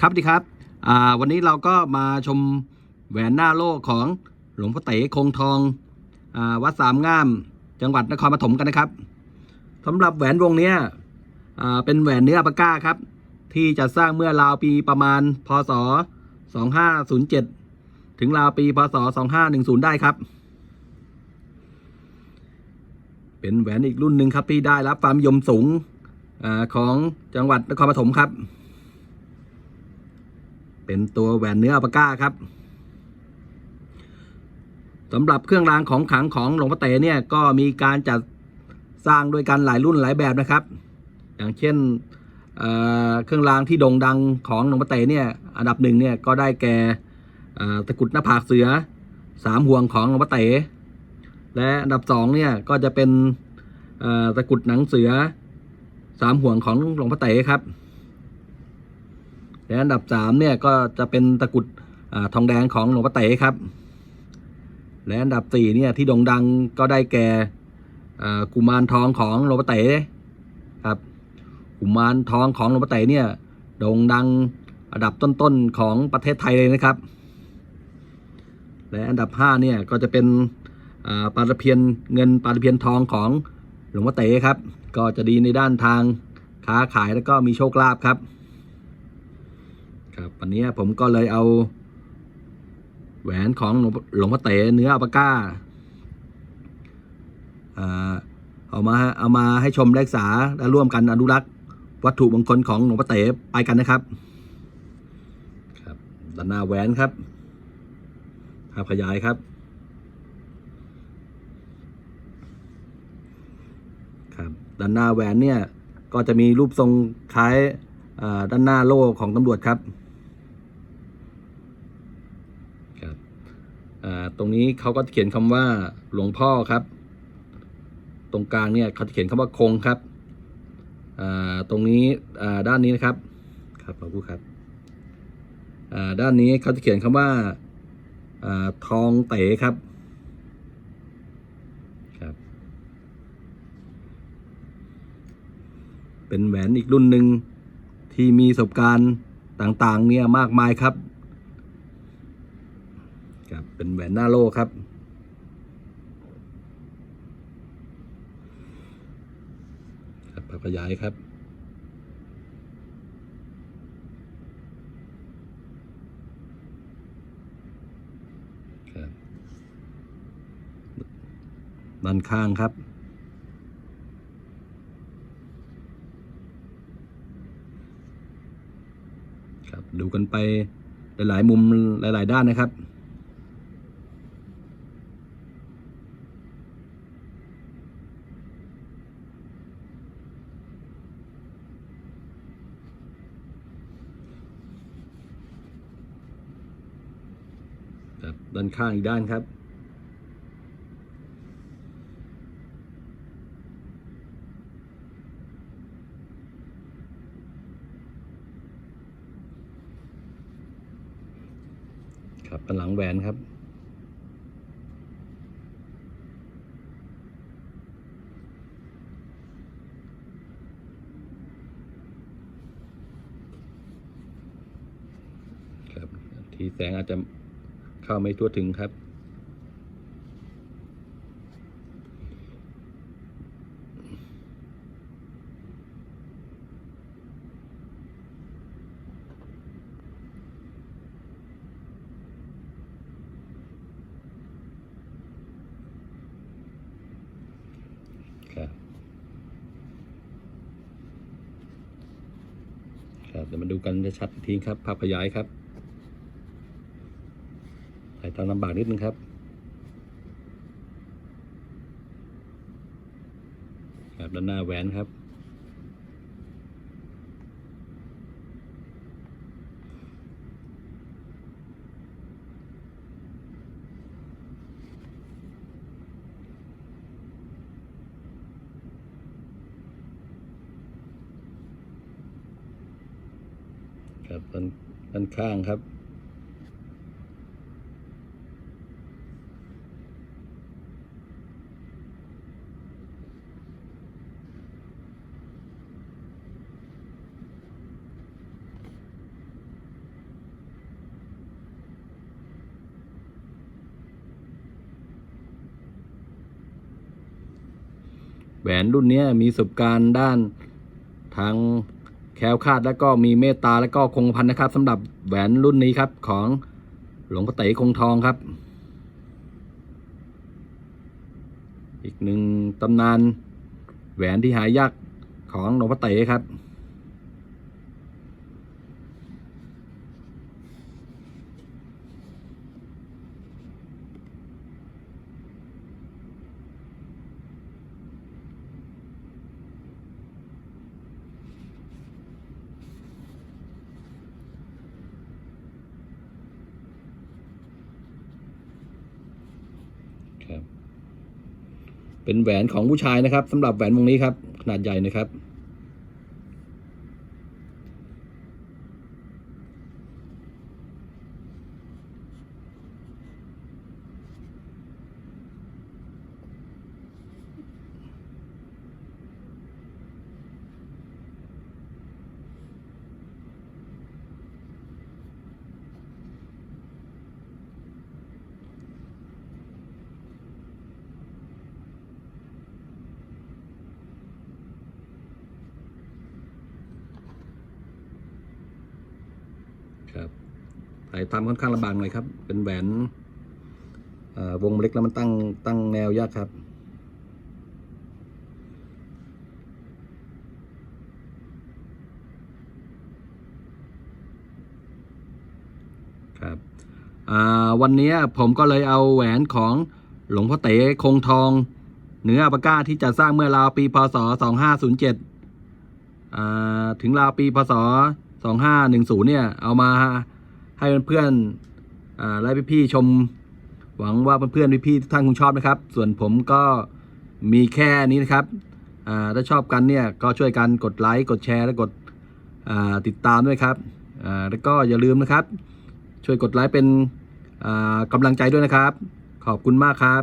ครับดีครับวันนี้เราก็มาชมแหวนหน้าโลกของหลวงพ่อเต๋คงทองอวัดสามงามจังหวัดนครปฐมกันนะครับสำหรับแหวนวงนี้เป็นแหวนเนื้ออปาก้าครับ ที่จะสร้างเมื่อราวปีประมาณ พศ 2507 ถึงราวปี พศ 2510 ได้ครับ เป็นแหวนอีกรุ่นหนึ่งครับที่ได้รับความนิยมสูงอของจังหวัดนครปฐมครับ เป็นตัวแหวนเนื้ออัปาก้าครับสำหรับเครื่องรางของขังของหลวงพ่อเต๋เนี่ยก็มีการจัดสร้างด้วยกันหลายรุ่นหลายแบบนะครับ อย่างเช่นเเครื่องรางที่โด่งดังของหลวงพ่อเต๋เนี่ยอันดับหนึ่งเนี่ยก็ได้แก่ตะกุดหน้าผากเสือสามห่วงของหลวงพ่อเต๋และอันดับสองเนี่ยก็จะเป็นตะกุดหนังเสือสามห่วงของหลวงพ่อเต๋ครับ และอันดับสามเนี่ยก็จะเป็นตะกุดอทองแดงของหลวงพ่อเต๋ครับ และอันดับสี่เนี่ยที่โด่งดังก็ได้แก่กุมารทองของหลวงพ่อเต๋ครับกุมารทองของหลวงพ่อเต๋เนี่ยโด่งดังอันดับต้นๆของประเทศไทยเลยนะครับ และอันดับห้าเนี่ยก็จะเป็นอ่าปลาตะเพียนเงินปลาตะเพียนทองของหลวงพ่อเต๋ครับ ก็จะดีในด้านทางค้าขายแล้วก็มีโชคลาภครับ ครับวันนี้ผมก็เลยเอาแหวนของหลวงพ่อเต๋เนื้ออัปาก้าอ่าเอามาเอามาให้ชมและศึกษาและร่วมกันอนุรักษ์วัตถุมงคลของหลวงพ่อเต๋ไปกันนะครับครับด้านหน้าแหวนครับภาพขยายครับ ครับด้านหน้าแหวนเนี่ยก็จะมีรูปทรงคล้ายด้านหน้าโล่ของตำรวจครับ ครับตรงนี้เขาก็เขียนคำว่าหลวงพ่อครับ ตรงกลางเนี่ยเขาจะเขียนคำว่าคงครับตรงนี้ด้านนี้นะครับครับขอบคุณครับด้านนี้เขาจะเขียนคำว่าอ่าทองเต๋ครับครับ เป็นแหวนอีกรุ่นหนึ่งที่มีประสบการณ์ต่างๆเนี่ยมากมายครับ เป็นแหวนหน้าโลครับ ครับขยายครับครับด้านข้างครับ ครับ ดูกันไปหลาย ๆ มุมหลาย ๆ ด้านนะครับ ครับด้านข้างอีกด้านครับ ครับด้านหลังแหวนครับครับทีแสงอาจจะ เข้าไม่ทั่วถึงครับ ครับครับเดี๋ยวมาดูกันจะชัดทีครับภาพขยายครับ ตามลำบากนิดนึงครับครับด้านหน้าแหวนครับ ครับด้านด้านข้างครับ ค แหวนรุ่นนี้มีประสบการณ์ด้านทางแคล้วคลาดและก็มีเมตตาและก็คงพันนะครับสำหรับแหวนรุ่นนี้ครับของหลวงพ่อเต๋คงทองครับ อีกหนึ่งตำนานแหวนที่หายากของหลวงพ่อเต๋ครับ เป็นแหวนของผู้ชายนะครับสำหรับแหวนวงนี้ครับ ขนาดใหญ่นะครับ ครับถ่ายทำค่อนข้างลำบากหน่อยครับ เป็นแหวนวงเล็กแล้วมันตั้งตั้งแนวยากครับครับวันนี้ผมก็เลยเอาแหวนของหลวงพ่อเต๋คงทองเนื้อปาก้าที่จะสร้างเมื่อราวปีพศ 2507อ่าถึงราวปีพศ 2510เนี่ย เอามาให้เพื่อนๆและพี่ๆชม หวังว่าเพื่อนๆพี่ๆทุกท่านคงชอบนะครับ ส่วนผมก็มีแค่นี้นะครับถ้าชอบกันเนี่ยก็ช่วยกันกดไลค์กดแชร์และกดติดตามด้วยครับแล้วก็อย่าลืมนะครับ ช่วยกดไลค์เป็นกำลังใจด้วยนะครับ ขอบคุณมากครับ